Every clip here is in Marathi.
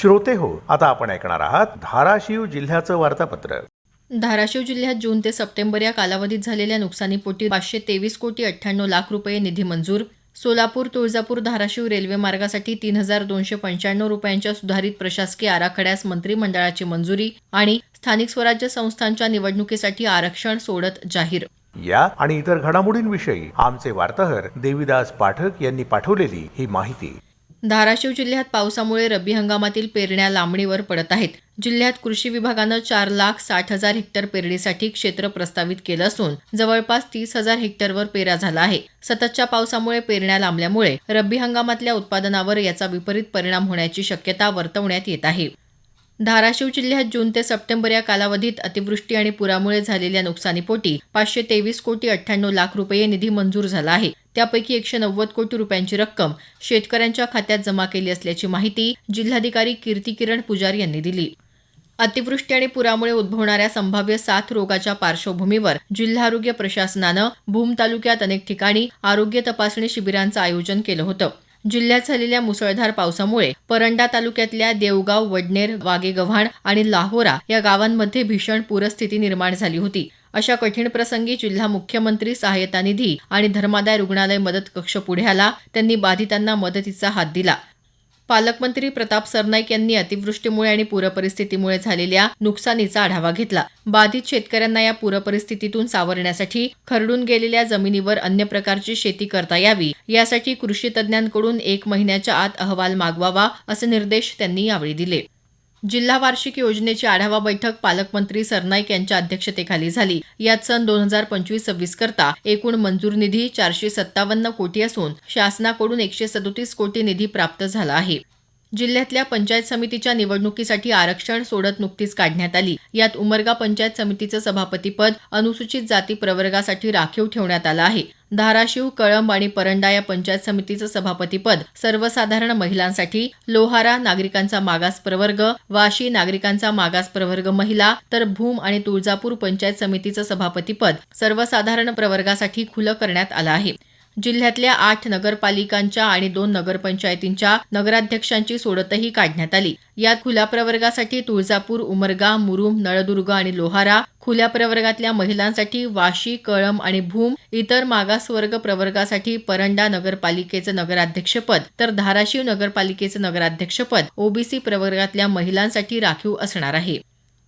श्रोते हो. आता आपण ऐकणार आहात धाराशिव जिल्ह्याचं वार्तापत्र. धाराशिव जिल्ह्यात जून ते सप्टेंबर या कालावधीत झालेल्या नुकसानीपोटी पाचशे तेवीस कोटी अठ्ठ्याण्णव लाख रुपये निधी मंजूर. सोलापूर तुळजापूर धाराशिव रेल्वे मार्गासाठी तीन हजार दोनशे पंच्याण्णव रुपयांच्या सुधारित प्रशासकीय आराखड्यास मंत्रिमंडळाची मंजुरी आणि स्थानिक स्वराज्य संस्थांच्या निवडणुकीसाठी आरक्षण सोडत जाहीर. या आणि इतर घडामोडींविषयी आमचे वार्ताहर देविदास पाठक यांनी पाठवलेली ही माहिती. धाराशिव जिल्ह्यात पावसामुळे रब्बी हंगामातील पेरण्या लांबणीवर पडत आहेत. जिल्ह्यात कृषी विभागानं चार लाख साठ हजार हेक्टर पेरणीसाठी क्षेत्र प्रस्तावित केलं असून जवळपास तीस हजार हेक्टरवर पेरा झाला आहे. सततच्या पावसामुळे पेरण्या लांबल्यामुळे रब्बी हंगामातल्या उत्पादनावर याचा विपरीत परिणाम होण्याची शक्यता वर्तवण्यात येत आहे. धाराशिव जिल्ह्यात जून ते सप्टेंबर या कालावधीत अतिवृष्टी आणि पुरामुळे झालेल्या नुकसानीपोटी पाचशे तेवीस कोटी अठ्ठ्याण्णव लाख रुपये निधी मंजूर झाला आहे. त्यापैकी एकशे नव्वद कोटी रुपयांची रक्कम शेतकऱ्यांच्या खात्यात जमा केली असल्याची माहिती जिल्हाधिकारी कीर्ती किरण पुजारी यांनी दिली. अतिवृष्टी आणि पुरामुळे उद्भवणाऱ्या संभाव्य साथ रोगाच्या पार्श्वभूमीवर जिल्हा आरोग्य प्रशासनानं भूम तालुक्यात अनेक ठिकाणी आरोग्य तपासणी शिबिरांचं आयोजन केलं होतं. जिल्ह्यात झालेल्या मुसळधार पावसामुळे परंडा तालुक्यातल्या देवगाव वडनेर वागेगव्हाण आणि लाहोरा या गावांमध्ये भीषण पूरस्थिती निर्माण झाली होती. अशा कठीण प्रसंगी जिल्हा मुख्यमंत्री सहाय्यता निधी आणि धर्मादाय रुग्णालय मदत कक्ष पुढे आला. त्यांनी बाधितांना मदतीचा हात दिला. पालकमंत्री प्रताप सरनाईक यांनी अतिवृष्टीमुळे आणि पूरपरिस्थितीमुळे झालेल्या नुकसानीचा आढावा घेतला. बाधित शेतकऱ्यांना या पूरपरिस्थितीतून सावरण्यासाठी खरडून गेलेल्या जमिनीवर अन्य प्रकारची शेती करता यावी. यासाठी कृषी तज्ज्ञांकडून एक महिन्याच्या आत अहवाल मागवावा असे निर्देश त्यांनी यावेळी दिले. जिल्हा वार्षिक योजनेची आढावा बैठक पालकमंत्री सरनाईक यांच्या अध्यक्षतेखाली झाली. यात सन दोन हजार पंचवीस सव्वीस करता एकूण मंजूर निधी चारशे सत्तावन्न कोटी असून शासनाकडून एकशे सदोतीस कोटी निधी प्राप्त झाला आहे. जिल्ह्यातल्या पंचायत समितीच्या निवडणुकीसाठी आरक्षण सोडत नुकतीच काढण्यात आली. यात उमरगा पंचायत समितीचं सभापतीपद अनुसूचित जाती प्रवर्गासाठी राखीव ठेवण्यात आलं आहे. धाराशिव कळंब आणि परंडा या पंचायत समितीचं सभापतीपद सर्वसाधारण महिलांसाठी लोहारा नागरिकांचा मागास प्रवर्ग वाशी नागरिकांचा मागास प्रवर्ग महिला तर भूम आणि तुळजापूर पंचायत समितीचं सभापतीपद सर्वसाधारण प्रवर्गासाठी खुलं करण्यात आलं आहे. जिल्ह्यातल्या आठ नगरपालिकांच्या आणि दोन नगरपंचायतींच्या नगराध्यक्षांची सोडतही काढण्यात आली. यात खुल्या प्रवर्गासाठी तुळजापूर उमरगा मुरुम नळदुर्ग आणि लोहारा खुल्या प्रवर्गातल्या महिलांसाठी वाशी कळम आणि भूम इतर मागासवर्ग प्रवर्गासाठी परंडा नगरपालिकेचं नगराध्यक्षपद तर धाराशिव नगरपालिकेचं नगराध्यक्षपद ओबीसी प्रवर्गातल्या महिलांसाठी राखीव असणार आहे.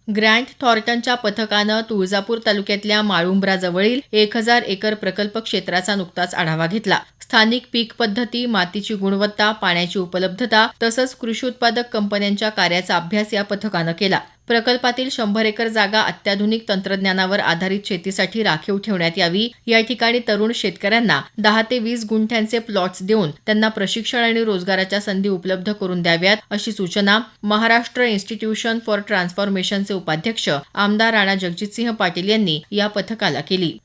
ग्रँट थॉर्टनच्या पथकानं तुळजापूर तालुक्यातल्या माळुंब्राजवळील एक हजार एकर प्रकल्प क्षेत्राचा नुकताच आढावा घेतला. स्थानिक पीक पद्धती मातीची गुणवत्ता पाण्याची उपलब्धता तसंच कृषी उत्पादक कंपन्यांच्या कार्याचा अभ्यास या पथकानं केला. प्रकल्पातील शंभर एकर जागा अत्याधुनिक तंत्रज्ञानावर आधारित शेतीसाठी राखीव ठेवण्यात यावी. या ठिकाणी तरुण शेतकऱ्यांना दहा ते वीस गुंठ्यांचे प्लॉट्स देऊन त्यांना प्रशिक्षण आणि रोजगाराच्या संधी उपलब्ध करून द्याव्यात अशी सूचना महाराष्ट्र इन्स्टिट्यूशन फॉर ट्रान्सफॉर्मेशनचे उपाध्यक्ष आमदार राणा जगजितसिंह पाटील यांनी या पथकाला केली.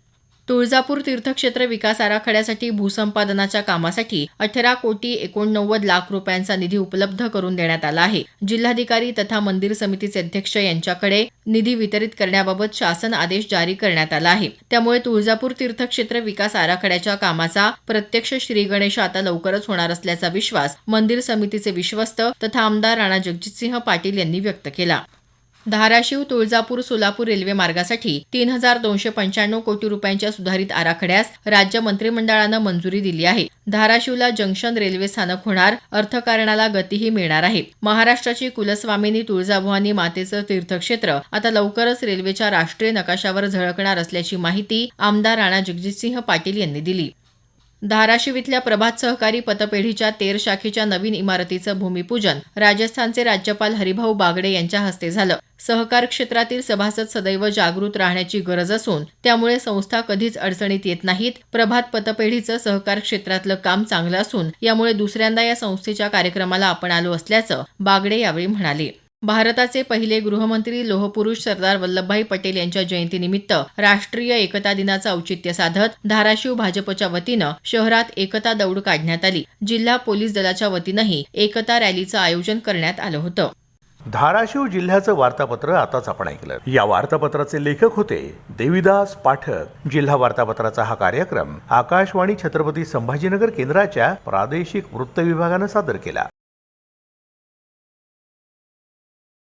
तुळजापूर तीर्थक्षेत्र विकास आराखड्यासाठी भूसंपादनाच्या कामासाठी अठरा कोटी एकोणनव्वद लाख रुपयांचा निधी उपलब्ध करून देण्यात आला आहे. जिल्हाधिकारी तथा मंदिर समितीचे अध्यक्ष यांच्याकडे निधी वितरित करण्याबाबत शासन आदेश जारी करण्यात आला आहे. त्यामुळे तुळजापूर तीर्थक्षेत्र विकास आराखड्याच्या कामाचा प्रत्यक्ष श्रीगणेश आता लवकरच होणार असल्याचा विश्वास मंदिर समितीचे विश्वस्त तथा आमदार राणा जगजितसिंह पाटील यांनी व्यक्त केला. धाराशिव तुळजापूर सोलापूर रेल्वे मार्गासाठी तीन हजार दोनशे पंच्याण्णव कोटी रुपयांच्या सुधारित आराखड्यास राज्य मंत्रिमंडळानं मंजुरी दिली आहे. धाराशिवला जंक्शन रेल्वे स्थानक होणार अर्थकारणाला गतीही मिळणार आहे. महाराष्ट्राची कुलस्वामिनी तुळजाभवानी मातेचं तीर्थक्षेत्र आता लवकरच रेल्वेच्या राष्ट्रीय नकाशावर झळकणार असल्याची माहिती आमदार राणा जगजितसिंह पाटील यांनी दिली. धाराशिव इथल्या प्रभात सहकारी पतपेढीच्या तेर शाखेच्या नवीन इमारतीचं भूमिपूजन राजस्थानचे राज्यपाल हरिभाऊ बागडे यांच्या हस्ते झालं. सहकार क्षेत्रातील सभासद सदैव जागृत राहण्याची गरज असून त्यामुळे संस्था कधीच अडचणीत येत नाहीत. प्रभात पतपेढीचं सहकार क्षेत्रातलं काम चांगलं असून यामुळे दुसऱ्यांदा या संस्थेच्या कार्यक्रमाला आपण आलो असल्याचं बागडे यावेळी म्हणाले. भारताचे पहिले गृहमंत्री लोहपुरुष सरदार वल्लभभाई पटेल यांच्या जयंतीनिमित्त राष्ट्रीय एकता दिनाचं औचित्य साधत धाराशिव भाजपच्या वतीनं शहरात एकता दौड काढण्यात आली. जिल्हा पोलीस दलाच्या वतीनंही एकता रॅलीचं आयोजन करण्यात आलं होतं. धाराशिव जिल्ह्याचं वार्तापत्र आताच आपण ऐकलं. या वार्तापत्राचे लेखक होते देविदास पाठक. जिल्हा वार्तापत्राचा हा कार्यक्रम आकाशवाणी छत्रपती संभाजीनगर केंद्राच्या प्रादेशिक वृत्त विभागानं सादर केला.